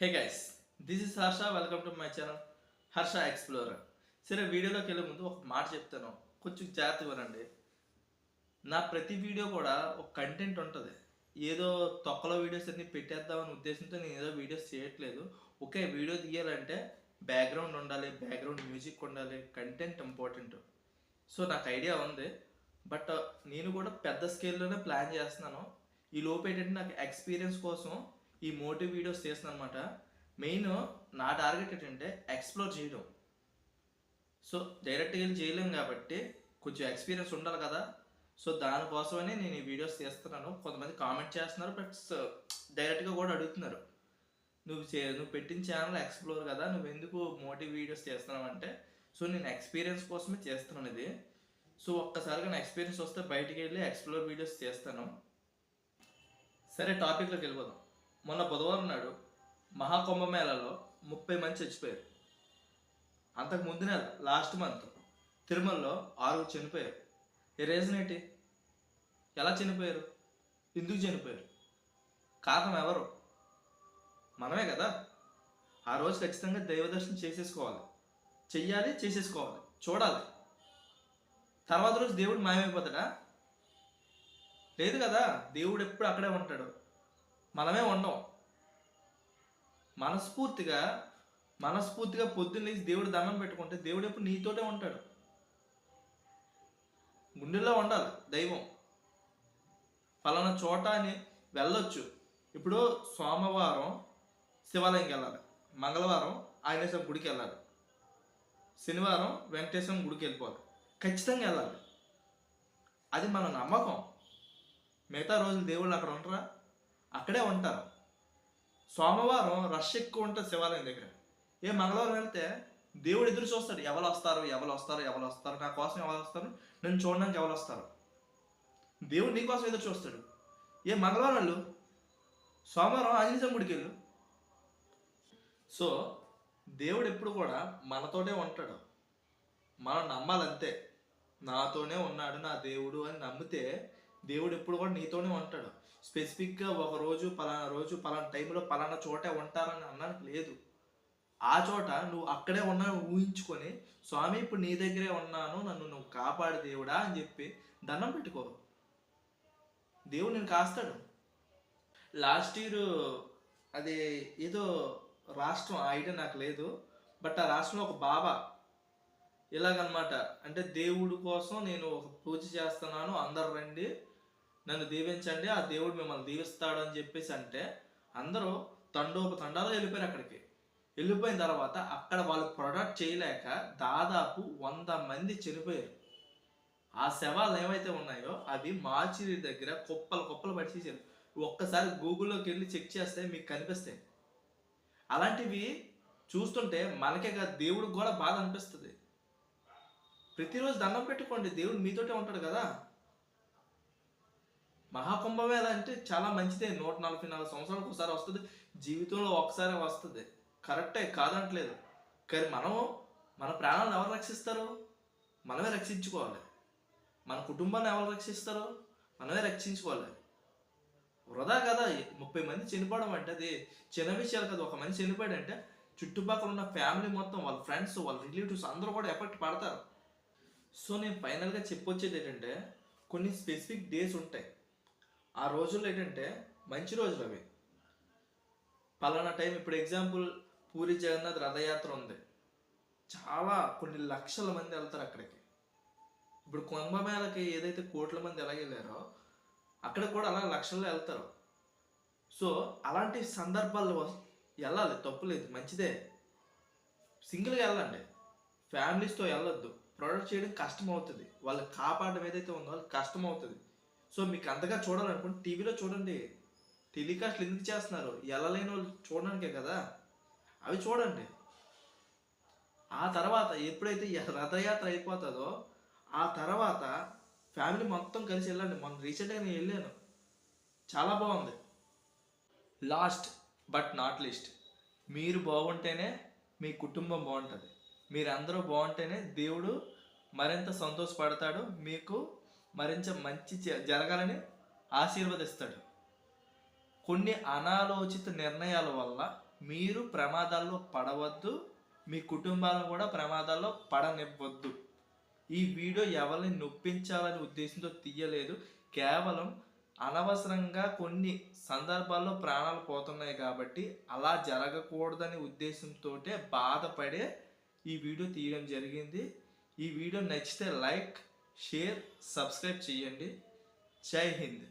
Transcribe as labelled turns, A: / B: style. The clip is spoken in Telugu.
A: Hey guys this is Harsha welcome to my channel Harsha explorer సరే వీడియోలోకి వెళ్ళే ముందు ఒక మాట చెప్తాను. కొంచెం జాగ్రత్త వినండి. నా ప్రతి వీడియో కూడా ఒక కంటెంట్ ఉంటుంది. ఏదో తొక్కలో వీడియోస్ అన్ని పెట్టేద్దామని ఉద్దేశంతో నేను ఏదో వీడియోస్ చేయట్లేదు. ఒకే వీడియో తీయాలంటే బ్యాక్గ్రౌండ్ ఉండాలి బ్యాక్గ్రౌండ్ మ్యూజిక్ ఉండాలి కంటెంట్ ఇంపార్టెంట్ సో నాకు ఐడియా ఉంది. బట్ నేను కూడా పెద్ద స్కేల్లోనే ప్లాన్ చేస్తున్నాను. ఈ లోపు ఏంటంటే నాకు ఎక్స్పీరియన్స్ కోసం ఈ మోటివ్ వీడియోస్ చేస్తున్నాను అనమాట మెయిన్ నా టార్గెట్ ఏంటంటే ఎక్స్ప్లోర్ చేయడం. సో డైరెక్ట్గా వెళ్ళి చేయలేం కాబట్టి కొంచెం ఎక్స్పీరియన్స్ ఉండాలి కదా. సో దానికోసమనే నేను ఈ వీడియోస్ చేస్తున్నాను. కొంతమంది కామెంట్ చేస్తున్నారు బట్ డైరెక్ట్గా కూడా అడుగుతున్నారు. నువ్వు చే నువ్వు పెట్టిన ఛానల్ ఎక్స్ప్లోర్ కదా నువ్వు ఎందుకు మోటివ్ వీడియోస్ చేస్తున్నావు అంటే సో నేను ఎక్స్పీరియన్స్ కోసమే చేస్తున్నాను ఇది. సో ఒక్కసారిగా నా ఎక్స్పీరియన్స్ వస్తే బయటికి వెళ్ళి ఎక్స్ప్లోర్ వీడియోస్ చేస్తాను. సరే టాపిక్లోకి వెళ్ళిపోదాం. మొన్న బుధవారం నాడు మహాకుంభమేళలో ముప్పై మంది చచ్చిపోయారు. అంతకు ముందు నెల లాస్ట్ మంత్ తిరుమలలో ఆరుగురు చనిపోయారు. ఏ రీజన్ ఏంటి? ఎలా చనిపోయారు? ఎందుకు చనిపోయారు? కారణం ఎవరు? మనమే కదా. ఆ రోజు ఖచ్చితంగా దైవదర్శనం చేసేసుకోవాలి. చెయ్యాలి చేసేసుకోవాలి. చూడాలి. తర్వాత రోజు దేవుడు మాయమైపోతాడా? లేదు కదా. దేవుడు ఎప్పుడు అక్కడే ఉంటాడు. మనమే ఉండం మనస్ఫూర్తిగా మనస్ఫూర్తిగా పొద్దున్న లేచి దేవుడు దండం పెట్టుకుంటే దేవుడు ఎప్పుడు నీతోటే ఉంటాడు. గుండెల్లో ఉండాలి దైవం. పలానా చోట అని వెళ్ళొచ్చు. ఇప్పుడు సోమవారం శివాలయంకి వెళ్ళాలి. మంగళవారం ఆయనేశ్వర గుడికి వెళ్ళాలి. శనివారం వెంకటేశ్వరం గుడికి వెళ్ళిపోవాలి. ఖచ్చితంగా వెళ్ళాలి. అది మన నమ్మకం. మిగతా రోజులు దేవుళ్ళు అక్కడ ఉంటారా అక్కడే ఉంటారు. సోమవారం రష్ ఎక్కువ ఉంటుంది శివాలయం దగ్గర. ఏ మంగళవారం వెళ్తే దేవుడు ఎదురు చూస్తాడు. ఎవరు వస్తారు? ఎవరు వస్తారు? ఎవరు వస్తారు? నా కోసం ఎవరు వస్తారు? నేను చూడడానికి ఎవరు వస్తారు? దేవుడు నీ కోసం ఎదురు చూస్తాడు. ఏ మంగళవారం వెళ్ళు. సోమవారం ఆంజనేయ గుడికి వెళ్ళు. సో దేవుడు ఎప్పుడు కూడా మనతోనే ఉంటాడు. మనం నమ్మాలంతే. నాతోనే ఉన్నాడు నా దేవుడు అని నమ్మితే దేవుడు ఎప్పుడు కూడా నీతోనే ఉంటాడు. స్పెసిఫిక్గా ఒక రోజు పలానా రోజు పలానా టైంలో పలానా చోటే ఉంటారని అన్నానికి లేదు. ఆ చోట నువ్వు అక్కడే ఉన్నావు ఊహించుకొని స్వామి ఇప్పుడు నీ దగ్గరే ఉన్నాను నన్ను నువ్వు కాపాడు దేవుడా అని చెప్పి దండం పెట్టుకో. దేవుడు నేను కాస్తాడు. లాస్ట్ ఇయర్ అది ఏదో రాష్ట్రం ఆ ఐడియా నాకు లేదు. బట్ ఆ రాష్ట్రంలో ఒక బాబా ఇలాగనమాట అంటే దేవుడు కోసం నేను ఒక పూజ చేస్తున్నాను అందరు రండి నన్ను దీవించండి ఆ దేవుడు మిమ్మల్ని దీవిస్తాడు అని చెప్పేసి అంటే అందరూ తండోప తండాలో వెళ్ళిపోయారు అక్కడికి. వెళ్ళిపోయిన తర్వాత అక్కడ వాళ్ళు ప్రొడక్ట్ చేయలేక దాదాపు వంద మంది చనిపోయారు. ఆ శవాలు ఏవైతే ఉన్నాయో అవి మార్చిరి దగ్గర కుప్పలు కుప్పలు పడిచేసారు ఒక్కసారి గూగుల్లోకి వెళ్ళి చెక్ చేస్తే మీకు కనిపిస్తాయి. అలాంటివి చూస్తుంటే మనకే కాదు దేవుడికి కూడా బాధ అనిపిస్తుంది. ప్రతిరోజు దండం పెట్టుకోండి దేవుడు మీతోటే ఉంటాడు కదా. మహాకుంభమేళ అంటే చాలా మంచిదే. నూట నలభై నాలుగు సంవత్సరాలకు ఒకసారి వస్తుంది. జీవితంలో ఒకసారి వస్తుంది. కరెక్టే కాదంటలేదు. కానీ మనం మన ప్రాణాలను ఎవరు రక్షిస్తారు? మనమే రక్షించుకోవాలి. మన కుటుంబాన్ని ఎవరు రక్షిస్తారు? మనమే రక్షించుకోవాలి. వృధా కదా. ముప్పై మంది చనిపోవడం అంటే అది చిన్న విషయాలు కదా. ఒక మనిషి చనిపోయాడు అంటే చుట్టుపక్కల ఉన్న ఫ్యామిలీ మొత్తం వాళ్ళ ఫ్రెండ్స్ వాళ్ళ రిలేటివ్స్ అందరూ కూడా ఎఫెక్ట్ పడతారు. సో నేను ఫైనల్గా చెప్పొచ్చేది ఏంటంటే కొన్ని స్పెసిఫిక్ డేస్ ఉంటాయి. ఆ రోజుల్లో ఏంటంటే మంచి రోజులు అవి. పలానా టైం ఇప్పుడు ఎగ్జాంపుల్ పూరి జగన్నాథ్ రథయాత్ర ఉంది. చాలా కొన్ని లక్షల మంది వెళ్తారు అక్కడికి. ఇప్పుడు కుంభమేళకి ఏదైతే కోట్ల మంది ఎలా వెళ్ళారో అక్కడ కూడా అలా లక్షల్లో వెళ్తారు. సో అలాంటి సందర్భాల్లో వెళ్ళాలి తప్పులేదు మంచిదే. సింగిల్గా వెళ్ళండి. ఫ్యామిలీస్తో వెళ్ళొద్దు. ప్రొడక్ట్ చేయడం కష్టం అవుతుంది వాళ్ళు కాపాడడం ఏదైతే ఉందో వాళ్ళకి కష్టం అవుతుంది సో మీకు అంతగా చూడాలనుకుంటే టీవీలో చూడండి. టెలికాస్ట్లు ఎందుకు చేస్తున్నారు? వెళ్ళలేని వాళ్ళు చూడడానికే కదా? అవి చూడండి. ఆ తర్వాత ఎప్పుడైతే రథయాత్ర అయిపోతుందో ఆ తర్వాత ఫ్యామిలీ మొత్తం కలిసి వెళ్ళండి. మొన్న రీసెంట్గా నేను వెళ్ళాను. చాలా బాగుంది. Last but not least. మీరు బాగుంటేనే మీ కుటుంబం బాగుంటుంది. మీరందరూ బాగుంటేనే దేవుడు మరింత సంతోషపడతాడు. మీకు మరింత మంచి జ- జరగాలని ఆశీర్వదిస్తాడు. కొన్ని అనాలోచిత నిర్ణయాల వల్ల మీరు ప్రమాదాల్లో పడవద్దు మీ కుటుంబాలను కూడా ప్రమాదాల్లో పడనివ్వద్దు. ఈ వీడియో ఎవరిని నొప్పించాలని ఉద్దేశంతో తీయలేదు. కేవలం అనవసరంగా కొన్ని సందర్భాల్లో ప్రాణాలు పోతున్నాయి కాబట్టి అలా జరగకూడదనే ఉద్దేశంతో బాధపడే ఈ వీడియో తీయడం జరిగింది. ఈ వీడియో నచ్చితే లైక్ షేర్ సబ్స్క్రైబ్ చేయండి. జై హింద్.